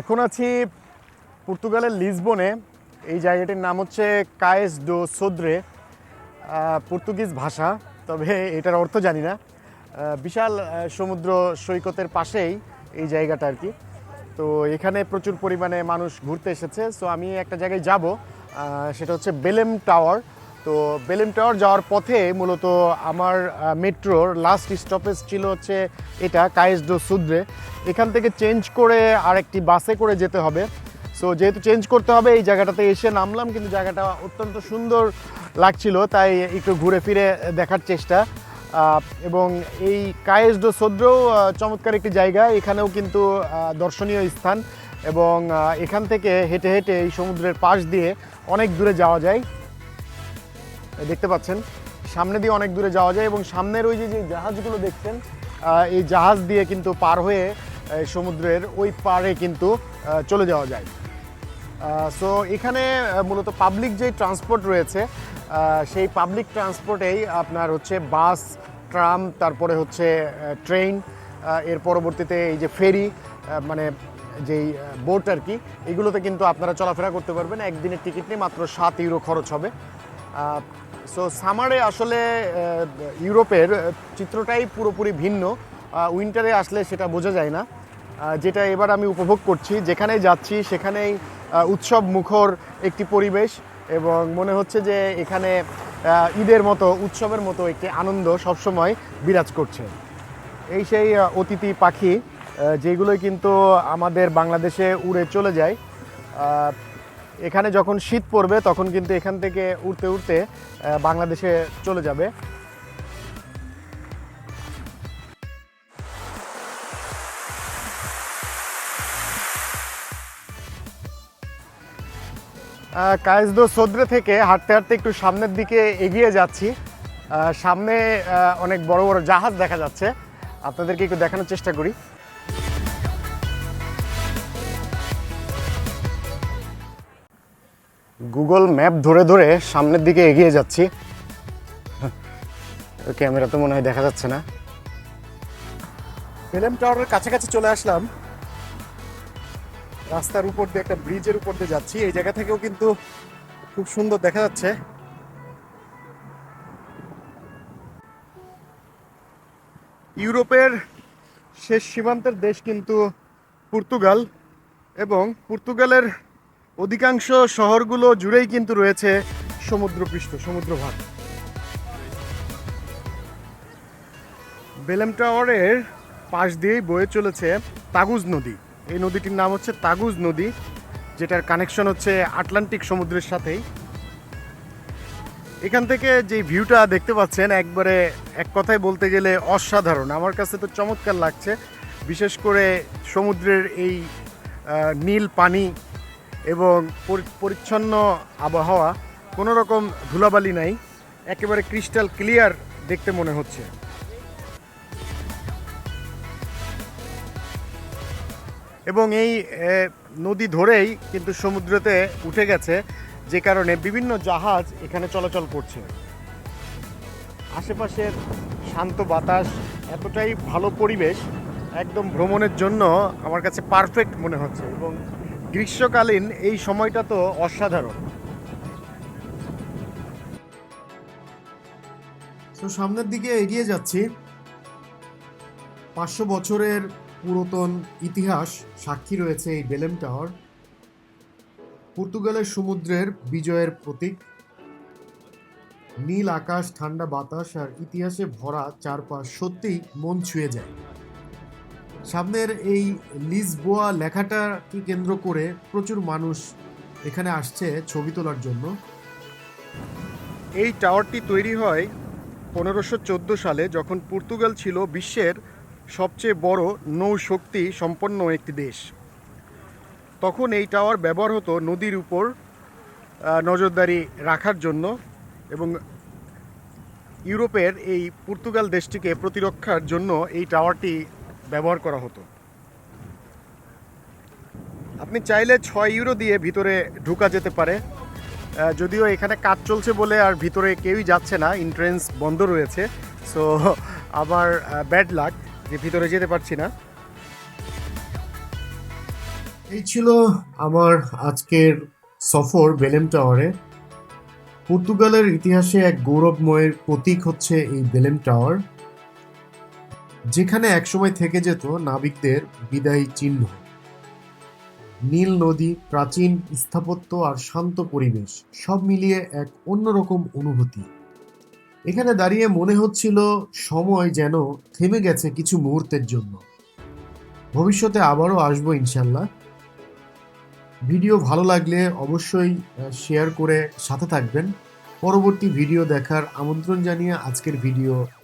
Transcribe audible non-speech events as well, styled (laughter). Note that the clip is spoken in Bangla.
এখন আছি পর্তুগালের লিসবনে। এই জায়গাটির নাম হচ্ছে কায়েস ডো সোদ্রে পর্তুগিজ ভাষা, তবে এটার অর্থ জানি না। বিশাল সমুদ্র সৈকতের পাশেই এই জায়গাটা আর কি। তো এখানে প্রচুর পরিমাণে মানুষ ঘুরতে এসেছে। সো আমি একটা জায়গায় যাব সেটা হচ্ছে বেলেম টাওয়ার। তো বেলেম টাওয়ার যাওয়ার পথে মূলত আমার মেট্রোর লাস্ট স্টপেজ ছিল হচ্ছে এটা কায়েস ডো সুদ্রে। এখান থেকে চেঞ্জ করে আরেকটি বাসে করে যেতে হবে। সো যেহেতু চেঞ্জ করতে হবে, এই জায়গাটাতে এসে নামলাম, কিন্তু জায়গাটা অত্যন্ত সুন্দর লাগছিল, তাই একটু ঘুরে ফিরে দেখার চেষ্টা। এবং এই কায়েস ডো সদ্রেও চমৎকার একটি জায়গা, এখানেও কিন্তু দর্শনীয় স্থান। এবং এখান থেকে হেঁটে হেঁটে এই সমুদ্রের পাশ দিয়ে অনেক দূরে যাওয়া যায়। দেখতে পাচ্ছেন, সামনে দিয়ে অনেক দূরে যাওয়া যায় এবং সামনের ওই যে যে জাহাজগুলো দেখছেন এই জাহাজ দিয়ে কিন্তু পার হয়ে সমুদ্রের ওই পারে কিন্তু চলে যাওয়া যায়। সো এখানে মূলত পাবলিক যে ট্রান্সপোর্ট রয়েছে সেই পাবলিক ট্রান্সপোর্টেই আপনার হচ্ছে বাস ট্রাম তারপরে হচ্ছে ট্রেন এর পরবর্তীতে এই যে ফেরি মানে যেই বোট আর কি, এগুলোতে কিন্তু আপনারা চলাফেরা করতে পারবেন। একদিনের টিকিট নিয়ে মাত্র সাত ইউরো খরচ হবে। সো সামারে আসলে ইউরোপের চিত্রটাই পুরোপুরি ভিন্ন। উইন্টারে আসলে সেটা বোঝা যায় না। যেটা এবার আমি উপভোগ করছি, যেখানেই যাচ্ছি সেখানেই উৎসব মুখর একটি পরিবেশ এবং মনে হচ্ছে যে এখানে ঈদের মতো, উৎসবের মতো একটি আনন্দ সবসময় বিরাজ করছে। এই সেই অতিথি পাখি যেগুলোই কিন্তু আমাদের বাংলাদেশে উড়ে চলে যায়। এখানে যখন শীত পড়বে, তখন কিন্তু এখান থেকে উড়তে উড়তে বাংলাদেশে চলে যাবে। কায়েসদো সদ্রে থেকে হাঁটতে হাঁটতে একটু সামনের দিকে এগিয়ে যাচ্ছি। সামনে অনেক বড় বড় জাহাজ দেখা যাচ্ছে। আপনাদেরকে একটু দেখানোর চেষ্টা করি। গুগল ম্যাপ ধরে ধরে সামনের দিকে এগিয়ে যাচ্ছি। ক্যামেরা তো মনে হয় দেখা যাচ্ছে না। ফিল্ম টাওয়ারের কাছাকাছি চলে আসলাম। রাস্তার উপর দিয়ে একটা ব্রিজের উপর দিয়ে যাচ্ছি। এই জায়গা থেকেও কিন্তু খুব সুন্দর দেখা যাচ্ছে। ইউরোপের শেষ সীমান্তের দেশ কিন্তু পর্তুগাল এবং পর্তুগালের অধিকাংশ শহরগুলো জুড়েই কিন্তু রয়েছে সমুদ্রপৃষ্ঠ, সমুদ্রভাগ। বেলেম টাওয়ারের পাশ দিয়েই বয়ে চলেছে তাগুজ নদী। এই নদীটির নাম হচ্ছে তাগুজ নদী, যেটার কানেকশন হচ্ছে আটলান্টিক সমুদ্রের সাথেই। এখান থেকে যে ভিউটা দেখতে পাচ্ছেন, একবারে এক কথায় বলতে গেলে অসাধারণ। আমার কাছে তো চমৎকার লাগছে, বিশেষ করে সমুদ্রের এই নীল পানি এবং পরি- পরিচ্ছন্ন আবহাওয়া কোনো রকম ধুলাবালি নাই, একেবারে ক্রিস্টাল ক্লিয়ার দেখতে মনে হচ্ছে। এবং এই নদী ধরেই কিন্তু সমুদ্রতে উঠে গেছে, যে কারণে বিভিন্ন জাহাজ এখানে চলাচল করছে। আশেপাশের শান্ত বাতাস, এতটাই ভালো পরিবেশ, একদম ভ্রমণের জন্য আমার কাছে পারফেক্ট মনে হচ্ছে এবং গ্রীষ্মকালীন এই সময়টা তো অসাধারণ। তো সামনের দিকে এগিয়ে যাচ্ছি। পাঁচশো বছরের পুরাতন ইতিহাস সাক্ষী রয়েছে এই বেলেম টাওয়ার। পর্তুগালের সমুদ্রের বিজয়ের প্রতীক। নীল আকাশ, ঠান্ডা বাতাস আর ইতিহাসে ভরা চারপাশ সত্যিই মন ছুঁয়ে যায়। সামনের এই লিসবোয়া লেখাটাকে কেন্দ্র করে প্রচুর মানুষ এখানে আসছে ছবি তোলার জন্য। এই টাওয়ারটি তৈরি হয় পনেরোশো সালে যখন পর্তুগাল ছিল বিশ্বের সবচেয়ে বড় নৌশক্তি সম্পন্ন একটি দেশ। তখন এই টাওয়ার ব্যবহার হতো নদীর উপর নজরদারি রাখার জন্য এবং ইউরোপের এই পর্তুগাল দেশটিকে প্রতিরক্ষার জন্য এই টাওয়ারটি ব্যবহার করা হতো। আপনি চাইলে ছয় ইউরো দিয়ে ভিতরে ঢুকা যেতে পারে। যদিও এখানে কাজ চলছে বলে আর ভিতরে কেউই যাচ্ছে না এন্ট্রেন্স বন্ধ রয়েছে। সো (laughs) আমার ব্যাড লাক যে ভিতরে যেতে পারছি না। এই ছিল আমার আজকের সফর বেলেম টাওয়ারে। পর্তুগালের ইতিহাসে এক গৌরবময়ের প্রতীক হচ্ছে এই বেলেম টাওয়ার। যেখানে একসময় থেকে যেত নাবিকদের বিদায়ী চিহ্ন। নীল নদী, প্রাচীন স্থাপত্য আর শান্ত পরিবেশ, সব মিলিয়ে এক অন্যরকম অনুভূতি। এখানে দাঁড়িয়ে মনে হচ্ছিল সময় যেন থেমে গেছে কিছু মুহূর্তের জন্য। ভবিষ্যতে আবারও আসব ইনশাল্লাহ ভিডিও ভালো লাগলে অবশ্যই শেয়ার করে সাথে থাকবেন। পরবর্তী ভিডিও দেখার আমন্ত্রণ জানিয়ে আজকের ভিডিও